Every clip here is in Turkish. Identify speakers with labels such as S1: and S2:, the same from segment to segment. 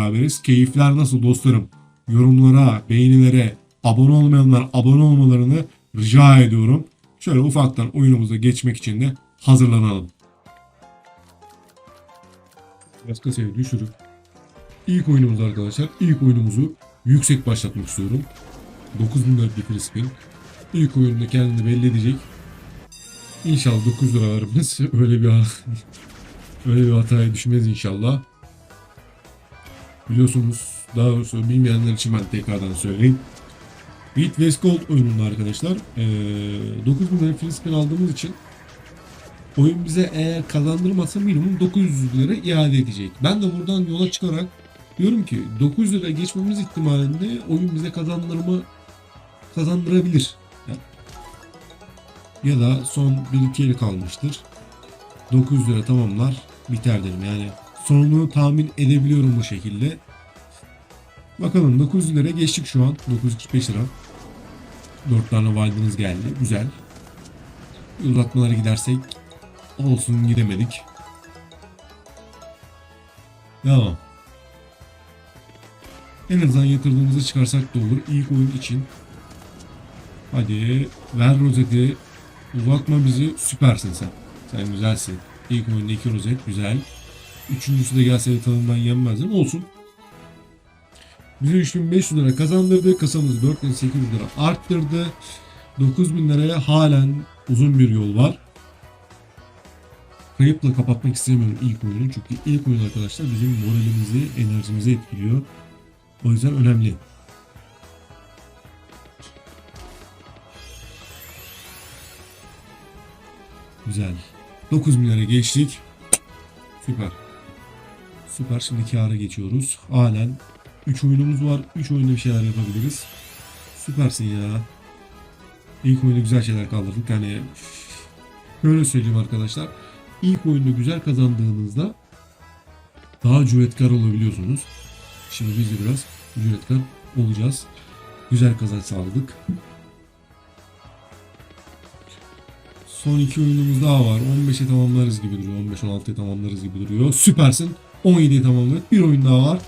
S1: beraberiz. Keyifler nasıl dostlarım? Yorumlara, beğenilere, abone olmayanlar abone olmalarını rica ediyorum. Şöyle ufaktan oyunumuza geçmek için de hazırlanalım. Biraz kasayı düşürüp ilk oyunumuz arkadaşlar. İlk oyunumuzu yüksek başlatmak istiyorum. 9000 lira bir free spin. İlk oyunda kendini belli edecek. İnşallah 9 lira vermez. Öyle bir öyle bir hataya düşmez inşallah. Biliyorsunuz daha doğrusu bilmeyenler için ben tekrardan söyleyeyim. Beat West Gold oyununda arkadaşlar ee, 9000 lira free spin aldığımız için oyun bize eğer kazandırmasa minimum 900 lira iade edecek. Ben de buradan yola çıkarak diyorum ki 900 lira geçmemiz ihtimalinde oyun bize kazandırma kazandırabilir. Ya, ya da son 1-2 el kalmıştır. 900 lira tamamlar biter derim yani. Sonunu tahmin edebiliyorum bu şekilde. Bakalım 900 lira geçtik şu an. 945 lira. 4 tane wild'ınız geldi. Güzel. Uzatmalara gidersek olsun gidemedik. Devam. En azından yatırdığımızı çıkarsak da olur. İlk oyun için. Hadi ver rozeti. Uzatma bizi. Süpersin sen. Sen güzelsin. İlk oyunda iki rozet. Güzel. Üçüncüsü de gelseydi tadından yenmezdim. Olsun. Bize 3500 lira kazandırdı. Kasamızı 4800 lira arttırdı. 9000 liraya halen uzun bir yol var. Kayıpla kapatmak istemiyorum ilk oyunu. Çünkü ilk oyun arkadaşlar bizim moralimizi, enerjimizi etkiliyor. O yüzden önemli. Güzel. 9000 lira geçtik. Süper. Süper. Şimdi kâra geçiyoruz. Halen 3 oyunumuz var. 3 oyunda bir şeyler yapabiliriz. Süpersin ya. İlk oyunda güzel şeyler kaldırdık. Yani şöyle söyleyeyim arkadaşlar. İlk oyunda güzel kazandığınızda daha cüretkar olabiliyorsunuz. Şimdi biz de biraz cüretkar olacağız. Güzel kazanç sağladık. Son iki oyunumuz daha var. 15'e tamamlarız gibi duruyor. 15-16'ya tamamlarız gibi duruyor. Süpersin. 17'ye tamamladık. Bir oyun daha var.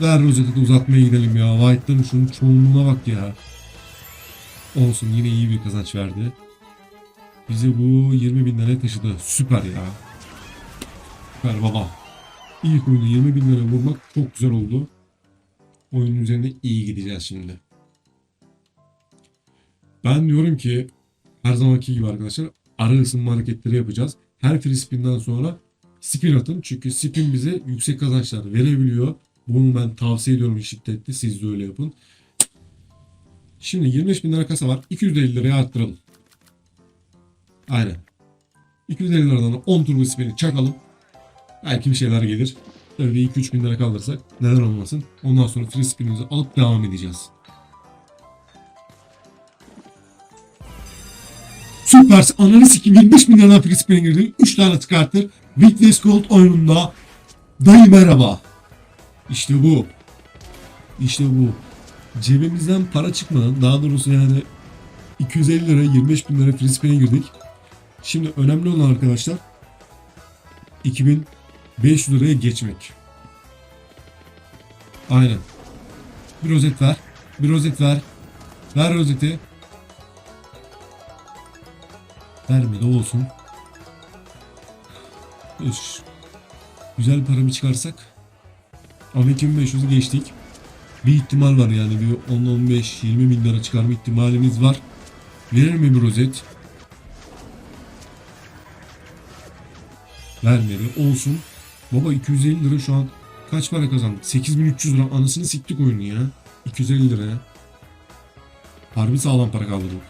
S1: Ver rozeti uzatmaya gidelim ya. White'ların şunun çoğunluğuna bak ya. Olsun yine iyi bir kazanç verdi. Bize bu 20 bin liraya taşıdı. Süper ya. Süper baba. İlk oyunda 20 bin lira vurmak çok güzel oldu. Oyunun üzerinde iyi gideceğiz şimdi. Ben diyorum ki her zamanki gibi arkadaşlar ara ısınma hareketleri yapacağız. Her free spin'den sonra spin atın. Çünkü spin bize yüksek kazançlar verebiliyor. Bunu ben tavsiye ediyorum şiddetli. Siz de öyle yapın. Şimdi 25 bin lira kasa var. 250 liraya arttıralım. Aynen. 250 liradan 10 turbo spin'i çakalım. Belki bir şeyler gelir. Tabii 2-3 bin lira kaldırsak neden olmasın. Ondan sonra free spin'imizi alıp devam edeceğiz. Süpersin. Ananı sikim 25 bin liradan free spin'e girdi. 3 tane çıkartır. Witness Gold oyununda dayı merhaba. İşte bu. İşte bu. Cebimizden para çıkmadan daha doğrusu yani 250 lira 25 bin lira free spin'e girdik. Şimdi önemli olan arkadaşlar 2500 liraya geçmek. Aynen. Bir rozet ver. Bir rozet ver. Ver rozeti. Vermedi olsun. Üş. Güzel para bir çıkarsak. Ama 2500'ü geçtik. Bir ihtimal var yani bir 10-15-20 bin lira çıkarma ihtimalimiz var. Verir mi bir rozet? Vermedi. Olsun. Baba 250 lira şu an kaç para kazandık? 8300 lira. Anasını siktik oyunu ya. 250 liraya. Harbi sağlam para kaldırdık.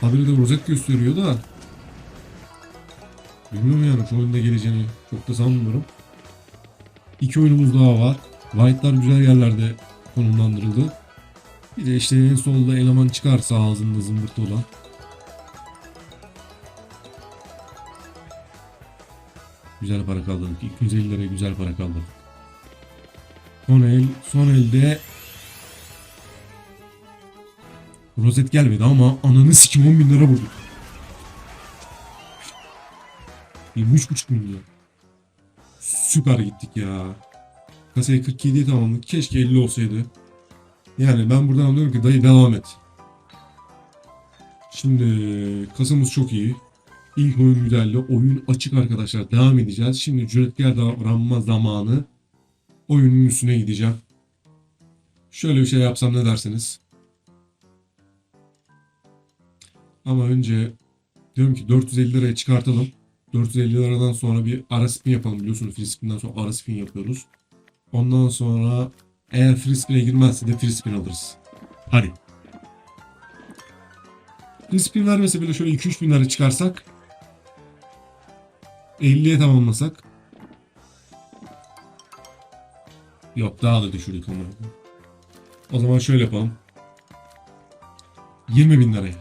S1: Haberi de rozet gösteriyor da. Bilmiyorum yani şu oyunda geleceğini çok da sanmıyorum. İki oyunumuz daha var. White'lar güzel yerlerde konumlandırıldı. Bir de işte en solda eleman çıkarsa ağzında zımbırtı olan. Güzel para kaldırdık. 250 liraya güzel para kaldırdık. Son el, son elde Rozet gelmedi ama ananı sikim 10 bin lira vurduk. 23,5 milyon. Süper gittik ya. Kasayı 47'ye tamamladık. Keşke 50 olsaydı. Yani ben buradan anlıyorum ki dayı devam et. Şimdi kasamız çok iyi. İlk oyun güzeldi. Oyun açık arkadaşlar. Devam edeceğiz. Şimdi cüretkar davranma zamanı. Oyunun üstüne gideceğim. Şöyle bir şey yapsam ne dersiniz? Ama önce diyorum ki 450 liraya çıkartalım. 450 liradan sonra bir ara spin yapalım biliyorsunuz free spin'den sonra ara spin yapıyoruz. Ondan sonra eğer free spin'e girmezse de free spin alırız. Hadi. Free spin vermese bile şöyle 2-3 bin lira çıkarsak 50'ye tamamlasak Yok daha da düşürdük onu. O zaman şöyle yapalım. 20 bin liraya.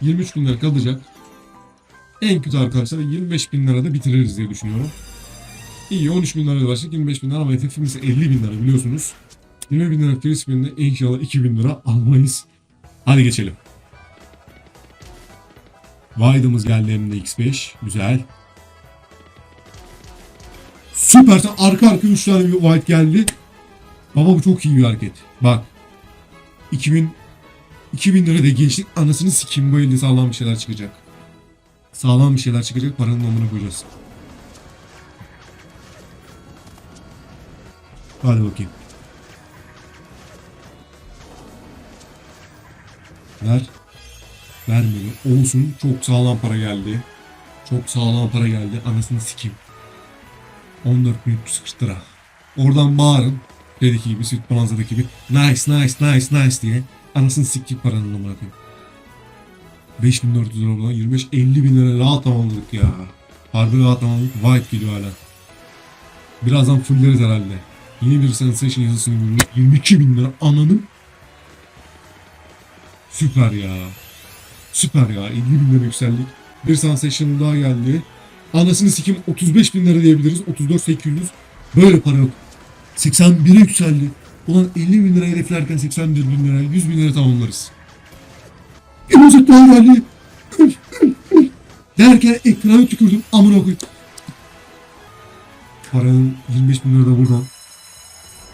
S1: 23 bin lira kalacak. En kötü arkadaşlar 25 bin lirada bitiririz diye düşünüyorum. İyi 13 bin liraya başladık 25 bin lira ama hedefimiz 50 bin lira biliyorsunuz. 20 bin lira free spin'de inşallah 2 bin lira almayız. Hadi geçelim. Wide'ımız geldi hem de X5. Güzel. Süper. Arka arka 3 tane bir white geldi. Baba bu çok iyi bir hareket. Bak. 2000 2000 lira da geçtik. Anasını sikeyim bu elde sağlam bir şeyler çıkacak. Sağlam bir şeyler çıkacak. Paranın amına koyacağız. Hadi bakayım. Ver. Vermiyor. Olsun. Çok sağlam para geldi. Çok sağlam para geldi. Anasını sikeyim. 14.340 lira. Oradan bağırın. Dedeki gibi, süt bonanzadaki gibi. Nice, nice, nice, nice diye. Anasını siktik paranın amına koyayım. 5400 lira buradan 25 50 bin lira rahat tamamladık ya. Harbi rahat tamamladık. White geliyor hala. Birazdan fulleriz herhalde. Yeni bir sensation yazısını görüyoruz. 22 bin lira ananın. Süper ya. Süper ya. 50 bin lira yükseldik. Bir sensation daha geldi. Anasını sikim 35 bin lira diyebiliriz. 34 800. Böyle para yok. 81'e yükseldi. Ulan 50 bin lira hedeflerken 81 bin lira, 100 bin lira tamamlarız. Daha geldi. Derken ekrana tükürdüm. Amına koyayım. Paranın 25 bin lira da buradan.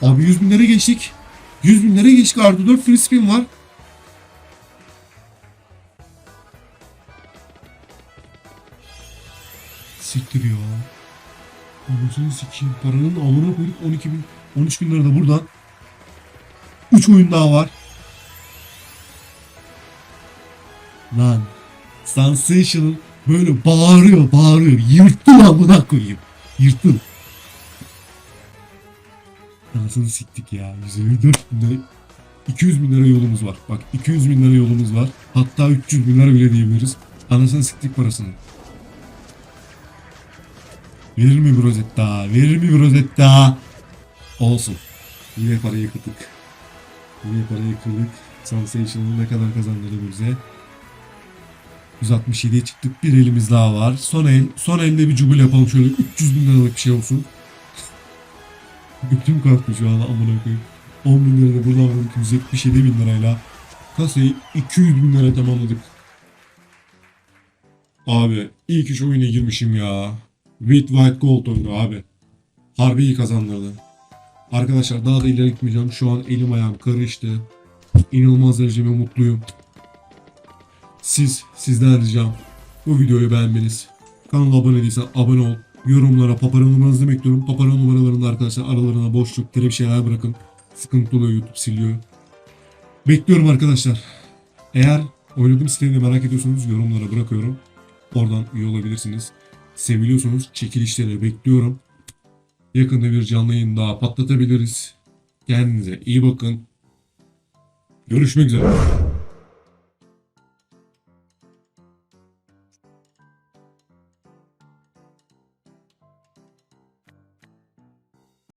S1: Abi 100 bin lira geçtik. 100 bin lira geçtik. Artı 4 free spin var. Siktir ya. Anasını sikeyim. Paranın amına koyduk 12 bin, 13 bin lira da buradan. 3 oyun daha var. Lan. Sensational böyle bağırıyor bağırıyor. Yırttı lan buna koyayım. Yırttı. Anasını siktik ya. 154 bin lira. 200 bin lira yolumuz var. Bak 200 bin lira yolumuz var. Hatta 300 bin lira bile diyebiliriz. Anasını siktik parasını. Verir mi bir rozet daha? Verir mi bir rozet daha? Olsun. Yine parayı kırdık. Yine parayı kırdık. Sensation'ın ne kadar kazandırdı bize? 167'ye çıktık. Bir elimiz daha var. Son el. Son elde bir cubul yapalım. Şöyle 300 bin liralık bir şey olsun. Götüm kalktı şu an amına koyayım. 10 bin lira da buradan vurduk. 177 bin lirayla. Kasayı 200 bin lira tamamladık. Abi ilk iş oyuna girmişim ya. With White Gold oyunu abi. Harbi iyi kazandırdı. Arkadaşlar daha da ileri gitmeyeceğim. Şu an elim ayağım karıştı. İnanılmaz derecede mutluyum. Siz, sizden ricam bu videoyu beğenmeniz. Kanala abone değilsen abone ol. Yorumlara papara numaranızı bekliyorum. Papara numaralarında arkadaşlar aralarına boşluk, tere bir şeyler bırakın. Sıkıntı oluyor YouTube siliyor. Bekliyorum arkadaşlar. Eğer oynadığım siteyi merak ediyorsanız yorumlara bırakıyorum. Oradan üye olabilirsiniz. Seviliyorsanız çekilişleri bekliyorum. Yakında bir canlı yayın daha patlatabiliriz. Kendinize iyi bakın. Görüşmek üzere.